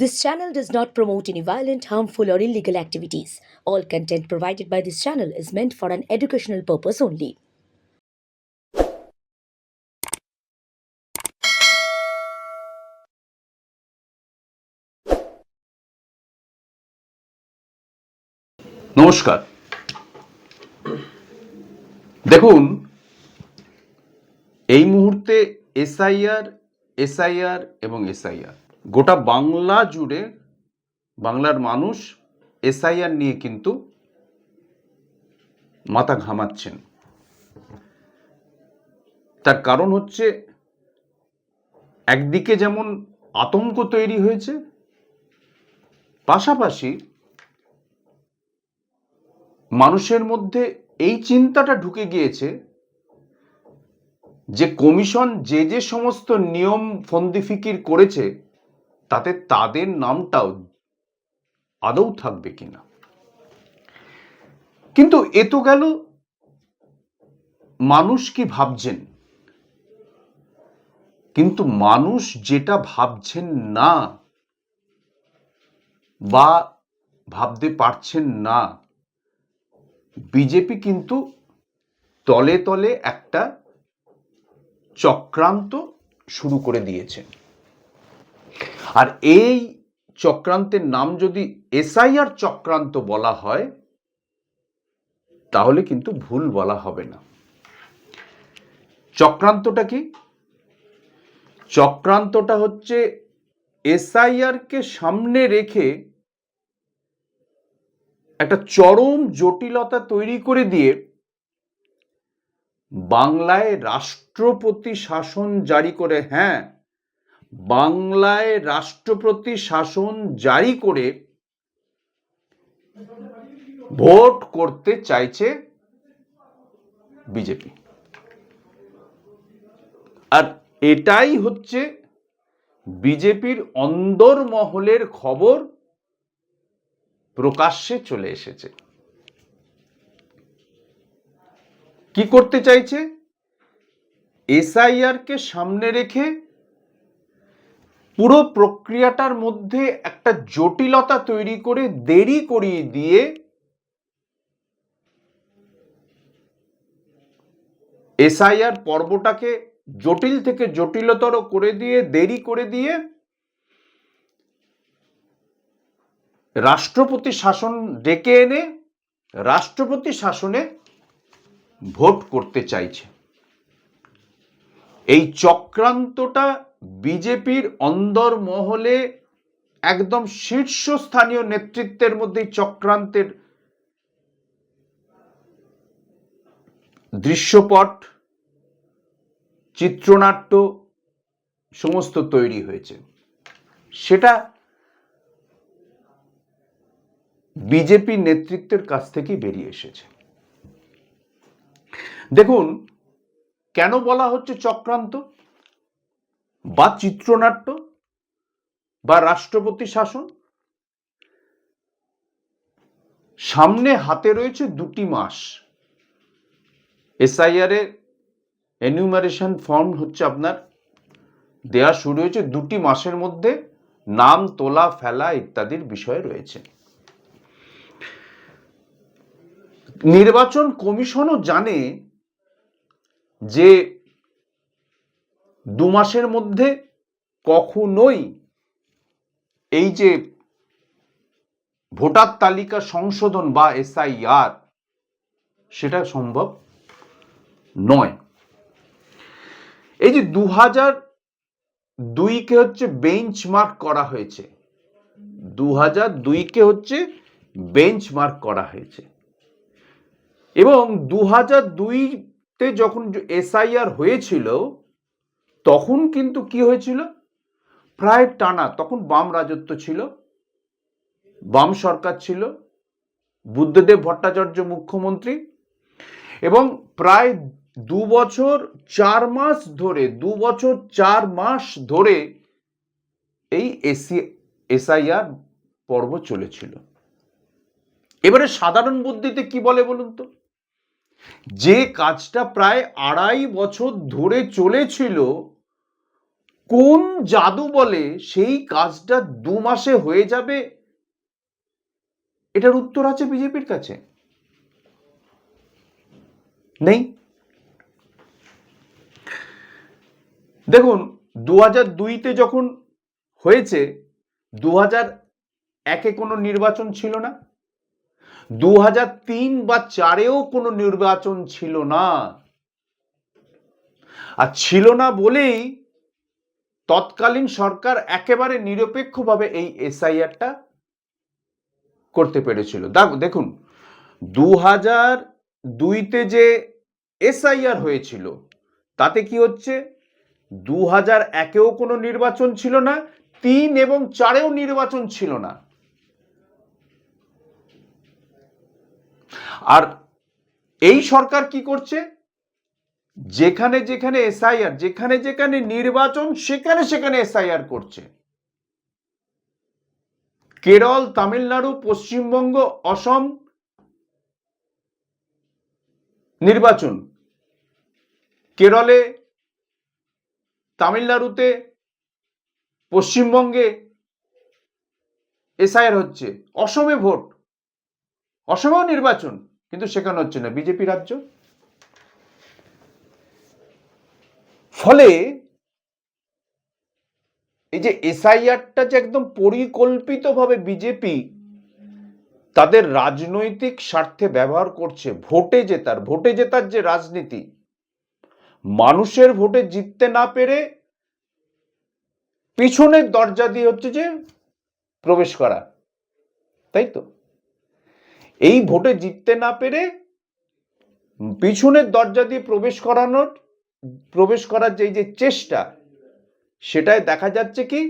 This channel does not promote any violent, harmful, or illegal activities. All content provided by this channel is meant for an educational purpose only. নমস্কার দেখুন এই মুহূর্তে SIR SIR এবং SIR গোটা বাংলা জুড়ে বাংলার মানুষ এসআইআর নিয়ে কিন্তু মাথা ঘামাচ্ছেন। তার কারণ হচ্ছে একদিকে যেমন আতঙ্ক তৈরি হয়েছে, পাশাপাশি মানুষের মধ্যে এই চিন্তাটা ঢুকে গিয়েছে যে কমিশন যে যে সমস্ত নিয়ম ফন্দিফিকির করেছে তাতে তাদের নামটাও আদৌ থাকবে কিনা? কিন্তু এ তো গেল মানুষ কি ভাবছেন? কিন্তু মানুষ যেটা ভাবছেন না বা ভাবতে পারছেন না, বিজেপি কিন্তু তলে তলে একটা চক্রান্ত শুরু করে দিয়েছে। আর এই চক্রান্তের নাম যদি এসআইআর চক্রান্ত বলা হয়, তাহলে কিন্তু ভুল বলা হবে না। চক্রান্তটা কি? চক্রান্তটা হচ্ছে এসআইআর কে সামনে রেখে একটা চরম জটিলতা তৈরি করে দিয়ে বাংলায় রাষ্ট্রপতি শাসন জারি করে হ্যাঁ বাংলায় রাষ্ট্রপতি শাসন জারি করে ভোট করতে চাইছে বিজেপি। আর এটাই হচ্ছে বিজেপির অন্দর মহলের খবর প্রকাশ্যে চলে এসেছে। কি করতে চাইছে? এসআইআর কে সামনে রেখে পুরো প্রক্রিয়াটার মধ্যে একটা জটিলতা তৈরি করে দেরি করিয়ে দিয়ে এসআইআর পর্বটাকে জটিল থেকে জটিলতর করে দিয়ে, দেরি করে দিয়ে রাষ্ট্রপতি শাসন ডেকে এনে, রাষ্ট্রপতি শাসনে ভোট করতে চাইছে। এই চক্রান্তটা বিজেপির অন্দর মহলে একদম শীর্ষস্থানীয় নেতৃত্বের মধ্যে চক্রান্তের দৃশ্যপট, চিত্রনাট্য সমস্ত তৈরি হয়েছে। সেটা বিজেপি নেতৃত্বের কাছ থেকেই বেরিয়ে এসেছে। দেখুন কেন বলা হচ্ছে চক্রান্ত? বা চিত্রনাট্য? বা রাষ্ট্রপতি শাসন? সামনে হাতে রয়েছে দুটি মাস। এসআইআর এর এনিউমারেশন ফর্ম হচ্ছে আপনার। দেয়া শুরু হয়েছে দুটি মাসের মধ্যে। নাম তোলা, ফেলা ইত্যাদির বিষয় রয়েছে। নির্বাচন কমিশনও জানে যে দু মাসের মধ্যে কখনোই এই যে ভোটার তালিকা সংশোধন বা এসআইআর, সেটা সম্ভব নয়। এই যে দু হাজার দুইকে হচ্ছে বেঞ্চমার্ক করা হয়েছে। দু হাজার দুইকে হচ্ছে বেঞ্চমার্ক করা হয়েছে। এবং দু হাজার দুই দুইতে যখন এসআইআর হয়েছিল, তখন কিন্তু কি হয়েছিল? প্রায় টানা, তখন বাম রাজত্ব ছিল, বাম সরকার ছিল, বুদ্ধদেব ভট্টাচার্য মুখ্যমন্ত্রী, এবং প্রায় দু বছর চার মাস ধরে, দু বছর চার মাস ধরে এই এসি, এসআইআর পর্ব চলেছিল। এবারে সাধারণ বুদ্ধিতে কি বলে বলুন তো? যে কাজটা প্রায় আড়াই বছর ধরে চলেছিল, কোন জাদু বলে সেই কাজটা দু মাসে হয়ে যাবে? এটার উত্তর আছে বিজেপির কাছে। নেই? দেখুন দু হাজার দুইতে যখন হয়েছে দু হাজার একে কোনো নির্বাচন ছিল না। দু হাজার তিন বা চারেও কোনো নির্বাচন ছিল না। আর ছিল না বলেই তৎকালীন সরকার একেবারে নিরপেক্ষভাবে এই এসআইআরটা করতে পেরেছিল। দেখ- দেখুন দু হাজার দুইতে যে এসআইআর হয়েছিল, তাতে কি হচ্ছে? দু হাজার একেও কোনো নির্বাচন ছিল না, তিন এবং চারেও নির্বাচন ছিল না। আর এই সরকার কি করছে? যেখানে যেখানে এসআইআর, যেখানে যেখানে নির্বাচন, সেখানে সেখানে এসআইআর করছে। কেরল, তামিলনাড়ু, পশ্চিমবঙ্গ, অসম নির্বাচন। কেরলে, তামিলনাড়ুতে, পশ্চিমবঙ্গে এসআইআর হচ্ছে। অসমে ভোট। অসমেও নির্বাচন, কিন্তু সেখানে হচ্ছে না। বিজেপি রাজ্য? ফলে এই যে এসআইআরটা যে একদম পরিকল্পিতভাবে বিজেপি তাদের রাজনৈতিক স্বার্থে ব্যবহার করছে, ভোটে জেতার ভোটে জেতার যে রাজনীতি, মানুষের ভোটে জিততে না পেরে পিছনের দরজা দিয়ে হচ্ছে যে প্রবেশ করা। তাই তো? এই ভোটে জিততে না পেরে পিছনের দরজা দিয়ে প্রবেশ করানোর, প্রবেশ করার যে যে চেষ্টা সেটাই দেখা যাচ্ছে কি,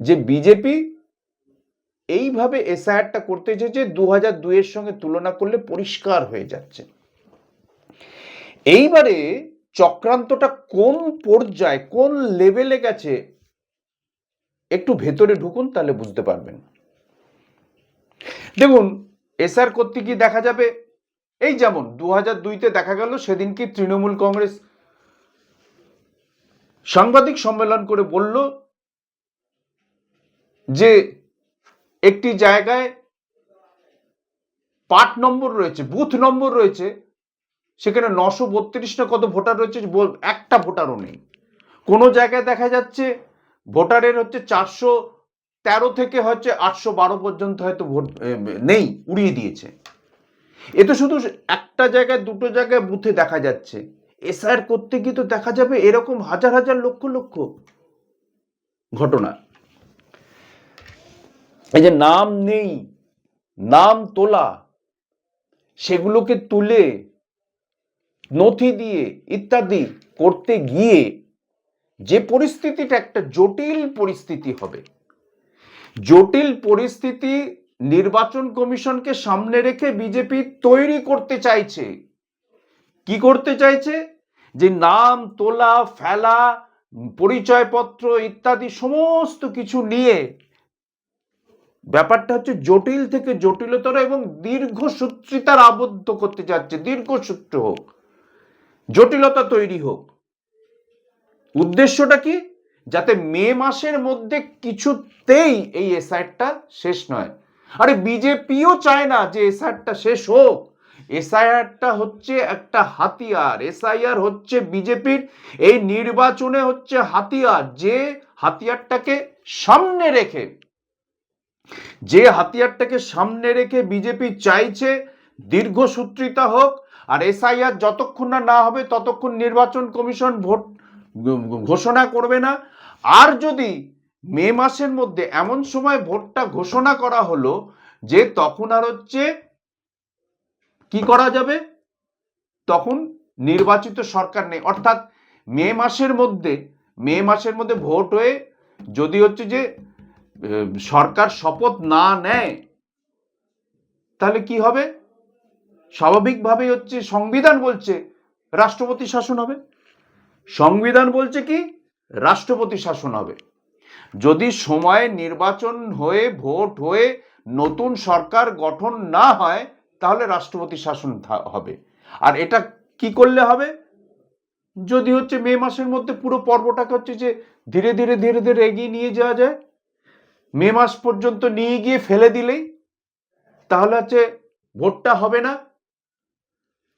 যে বিজেপি এইভাবে এসআইআরটা করতে চেয়েছে দু হাজার দুইয়ের সঙ্গে তুলনা করলে পরিষ্কার হয়ে যাচ্ছে। এইবারে চক্রান্তটা কোন পর্যায়ে, কোন লেভেলে গেছে, একটু ভেতরে ঢুকুন, তাহলে বুঝতে পারবেন। দেখুন এসআর করতে কি দেখা যাবে? এই যেমন দু হাজার দুইতে দেখা গেল সেদিন কি তৃণমূল কংগ্রেস সাংবাদিক সম্মেলন করে বলল যে একটি জায়গায় পার্ট নম্বর রয়েছে, বুথ নম্বর রয়েছে, সেখানে নশো বত্রিশ না কত ভোটার রয়েছে একটা ভোটারও নেই। কোনো জায়গায় দেখা যাচ্ছে ভোটারের হচ্ছে চারশো তেরো থেকে হচ্ছে আটশো বারো পর্যন্ত হয়তো ভোট নেই, উড়িয়ে দিয়েছে। এ তো শুধু একটা জায়গায়, দুটো জায়গায় বুথে দেখা যাচ্ছে। এসআইআর করতে গিয়ে তো দেখা যাবে? এরকম হাজার হাজার লক্ষ লক্ষ ঘটনা। এই যে নাম নেই, নাম তোলা, সেগুলোকে তুলে, নথি দিয়ে, ইত্যাদি করতে গিয়ে যে পরিস্থিতিটা একটা জটিল পরিস্থিতি হবে। জটিল পরিস্থিতি নির্বাচন কমিশনকে সামনে রেখে বিজেপি তৈরি করতে চাইছে। কি করতে চাইছে? যে নাম, তোলা, ফেলা, পরিচয়পত্র ইত্যাদি সমস্ত কিছু নিয়ে। ব্যাপারটা হচ্ছে জটিল থেকে জটিলতর এবং দীর্ঘসূত্রিতার আবদ্ধ করতে চাচ্ছে। দীর্ঘসূত্র হোক, জটিলতা তৈরি হোক। উদ্দেশ্যটা কি? যাতে মে মাসের মধ্যে কিছুতেই এই এসআইআরটা শেষ নয়। আরে বিজেপিও চায় না যে এসআইআরটা শেষ হোক। এসআইআরটা হচ্ছে একটা হাতিয়ার। এসআইআর হচ্ছে বিজেপির, এই নির্বাচনে হচ্ছে হাতিয়ার। যে হাতিয়ারটাকে সামনে রেখে, যে হাতিয়ারটাকে সামনে রেখে বিজেপি চাইছে দীর্ঘসূত্রিতা হোক আর এসআইআর যতক্ষণ না না হবে ততক্ষণ নির্বাচন কমিশন ভোট ঘোষণা করবে না। আর যদি মে মাসের মধ্যে এমন সময় ভোটটা ঘোষণা করা হলো যে তখন আর হচ্ছে কি করা যাবে? তখন নির্বাচিত সরকার নেই। অর্থাৎ মে মাসের মধ্যে, মে মাসের মধ্যে ভোট হয়ে যদি হচ্ছে যে সরকার শপথ না নেয়, তাহলে কি হবে? স্বাভাবিকভাবেই হচ্ছে সংবিধান বলছে রাষ্ট্রপতি শাসন হবে। সংবিধান বলছে কি? রাষ্ট্রপতি শাসন হবে। যদি সময়ে নির্বাচন হয়ে, ভোট হয়ে নতুন সরকার গঠন না হয়, তাহলে রাষ্ট্রপতি শাসন হবে। আর এটা কি করলে হবে? যদি হচ্ছে মে মাসের মধ্যে পুরো পর্বটাকে হচ্ছে যে ধীরে ধীরে ধীরে ধীরে এগিয়ে নিয়ে যাওয়া যায়, মে মাস পর্যন্ত নিয়ে গিয়ে ফেলে দিলেই, তাহলে হচ্ছে ভোটটা হবে না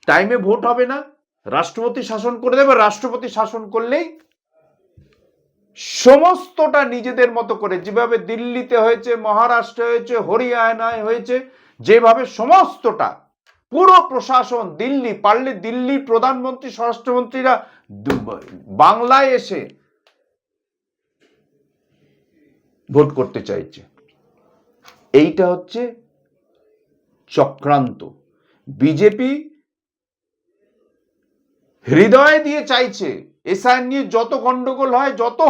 টাইমে ভোট হবে না রাষ্ট্রপতি শাসন করে দেবে, রাষ্ট্রপতি শাসন করলেই সমস্তটা নিজেদের মতো করে, যেভাবে দিল্লিতে হয়েছে, মহারাষ্ট্রে হয়েছে, হরিয়ানায় হয়েছে, যেভাবে সমস্তটা, পুরো প্রশাসন দিল্লি, পারলে দিল্লি প্রধানমন্ত্রী, স্বরাষ্ট্রমন্ত্রীরা বাংলায় এসে ভোট করতে চাইছে। এইটা হচ্ছে চক্রান্ত। বিজেপি হৃদয় দিয়ে চাইছে। এসআইআর নিয়ে যত গন্ডগোল হয়, যত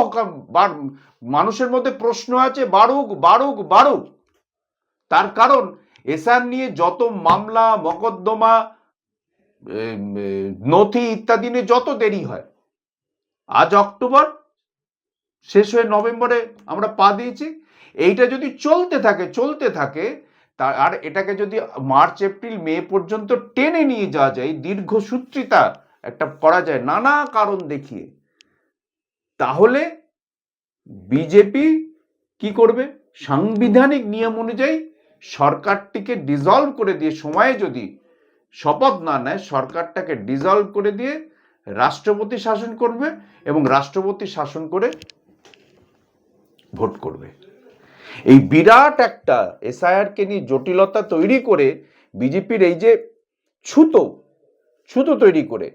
মানুষের মধ্যে প্রশ্ন আছে, বাড়ুক বাড়ুক বাড়ুক। তার কারণ এসআইআর নিয়ে যত মামলা, মকদ্দমা নথি ইত্যাদি নিয়ে যত দেরি হয়। আজ অক্টোবর, শেষ হয়ে নভেম্বরে আমরা পা দিয়েছি। এইটা যদি চলতে থাকে চলতে থাকে, তা আর এটাকে যদি মার্চ, এপ্রিল, মে পর্যন্ত টেনে নিয়ে যাওয়া যায়, দীর্ঘসূত্রিতা একটা করা যায়, নানা কারণ দেখিয়ে। তাহলে বিজেপি কি করবে? সাংবিধানিক নিয়ম অনুযায়ী সরকারটিকে ডিজলভ করে দিয়ে সময়ে যদি শপথ না নেয়, সরকারটাকে ডিজলভ করে দিয়ে রাষ্ট্রপতি শাসন করবে এবং রাষ্ট্রপতি শাসন করে ভোট করবে। এই বিরাট একটা এসআইআরকে নিয়ে জটিলতা তৈরি করে বিজেপির এই যে ছুতো ছুতো তৈরি করে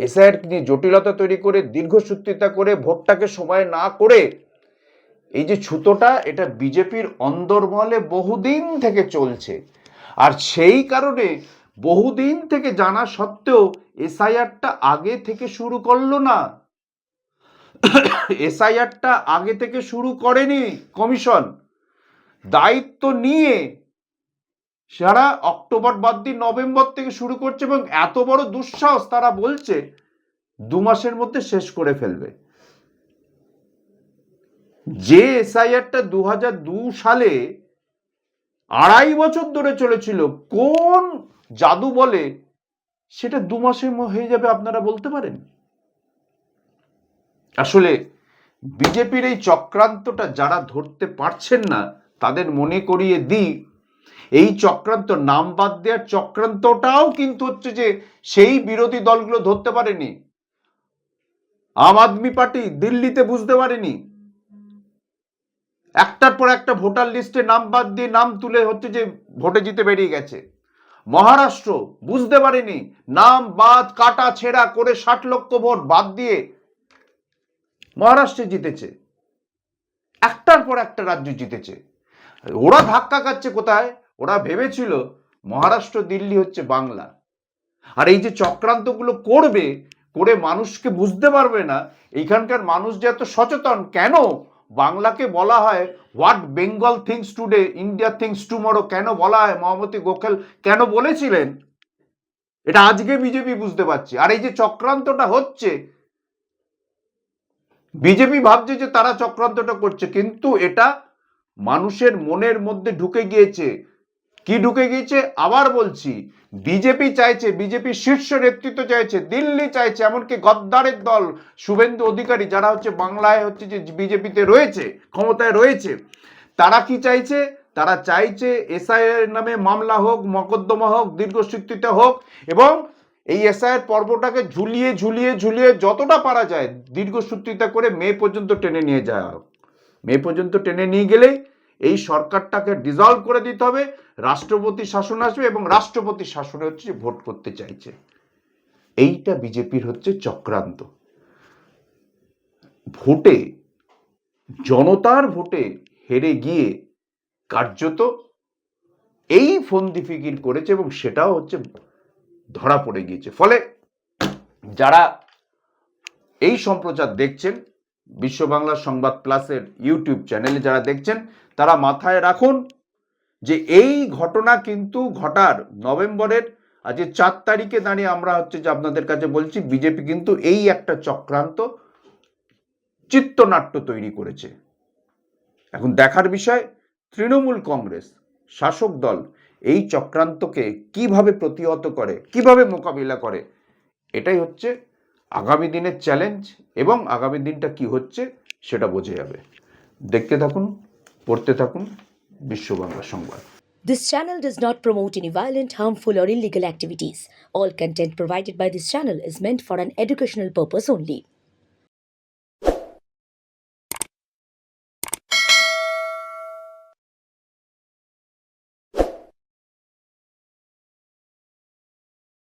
এসআইআর নিয়ে জটিলতা তৈরি করে, দীর্ঘসূত্রিতা করে, ভোটটাকে সময় না করে, এই যে ছুতোটা, এটা বিজেপির অন্দরমহলে বহুদিন থেকে চলছে। আর সেই কারণে বহুদিন থেকে জানা সত্ত্বেও এসআইআরটা আগে থেকে শুরু করল না। এসআইআরটা আগে থেকে শুরু করেনি কমিশন। দায়িত্ব নিয়ে সারা অক্টোবর বাদ দিয়ে নভেম্বর থেকে শুরু করছে এবং এত বড় দুঃসাহস তারা বলছে দু মাসের মধ্যে শেষ করে ফেলবে। যে এসআইআরটা দু হাজার দু সালে আড়াই বছর ধরে চলেছিল, কোন জাদু বলে সেটা দু মাসের হয়ে যাবে আপনারা বলতে পারেন? আসলে বিজেপির এই চক্রান্তটা যারা ধরতে পারছেন না, তাদের মনে করিয়ে দিই এই চক্রান্ত, নাম বাদ দেওয়ার চক্রান্তটাও কিন্তু হচ্ছে যে সেই বিরোধী দলগুলো ধরতে পারেনি। আম আদমি পার্টি দিল্লিতে বুঝতে পারেনি। একটার পর একটা ভোটার লিস্টে নাম বাদ দিয়ে নাম তুলে হচ্ছে যে ভোটে জিতে বেরিয়ে গেছে। মহারাষ্ট্র বুঝতে পারেনি, নাম বাদ, কাটা ছেঁড়া করে ষাট লক্ষ ভোট বাদ দিয়ে মহারাষ্ট্রে জিতেছে। একটার পর একটা রাজ্য জিতেছে। ওরা ধাক্কা খাচ্ছে কোথায়? ওরা ভেবেছিল মহারাষ্ট্র, দিল্লি হচ্ছে বাংলা। আর এই যে চক্রান্তগুলো করবে, করে মানুষকে বুঝতে পারবে না, এইখানকার মানুষ যে এত সচেতন, কেন বাংলাকে বলা হয় what Bengal thinks today, India thinks tomorrow, কেন বলা হয় মহামতি গোখেল, কেন বলেছিলেন? এটা আজকে বিজেপি বুঝতে পারছে। আর এই যে চক্রান্তটা হচ্ছে, বিজেপি ভাবছে যে তারা চক্রান্তটা করছে, কিন্তু এটা মানুষের মনের মধ্যে ঢুকে গিয়েছে। কি ঢুকে গিয়েছে? আবার বলছি, বিজেপি চাইছে, বিজেপি শীর্ষ নেতৃত্ব চাইছে, দিল্লি চাইছে, এমনকি গদ্দারের দল, শুভেন্দু অধিকারী, যারা হচ্ছে বাংলায় হচ্ছে যে বিজেপিতে রয়েছে, ক্ষমতায় রয়েছে, তারা কি চাইছে? তারা চাইছে এসআইআর নামে মামলা হোক, মকদ্দমা হোক দীর্ঘসূত্রিতা হোক, এবং এই এসআইআর পর্বটাকে ঝুলিয়ে ঝুলিয়ে ঝুলিয়ে যতটা পারা যায় দীর্ঘসূত্রিতা করে মে পর্যন্ত টেনে নিয়ে যাওয়া হোক। মে পর্যন্ত টেনে নিয়ে গেলেই এই সরকারটাকে ডিজলভ করে দিতে হবে, রাষ্ট্রপতি শাসন আসবে এবং রাষ্ট্রপতি শাসনে হচ্ছে ভোট করতে চাইছে। এইটা বিজেপির হচ্ছে চক্রান্ত। ভোটে, জনতার ভোটে হেরে গিয়ে কার্যত এই ফন্দি ফিকির করেছে এবং সেটাও হচ্ছে ধরা পড়ে গিয়েছে। ফলে যারা এই সম্প্রচার দেখছেন বিশ্ব বাংলা সংবাদ প্লাসের ইউটিউব চ্যানেলে যারা দেখছেন, তারা মাথায় রাখুন যে এই ঘটনা কিন্তু ঘটার নভেম্বরের আজকে চার তারিখে দাঁড়িয়ে আমরা হচ্ছে যে আপনাদের কাছে বলছি, বিজেপি কিন্তু এই একটা চক্রান্ত চিত্রনাট্য তৈরি করেছে। এখন দেখার বিষয়, তৃণমূল কংগ্রেস, শাসক দল এই চক্রান্তকে কীভাবে প্রতিহত করে, কীভাবে মোকাবিলা করে, এটাই হচ্ছে আগামী দিনের চ্যালেঞ্জ এবং আগামী দিনটা কি হচ্ছে সেটা বোঝা যাবে দেখতে থাকুন পড়তে থাকুন বিশ্ব বাংলা সংবাদ This channel does not promote any violent, harmful, or illegal activities. All content provided by this channel is meant for an educational purpose only.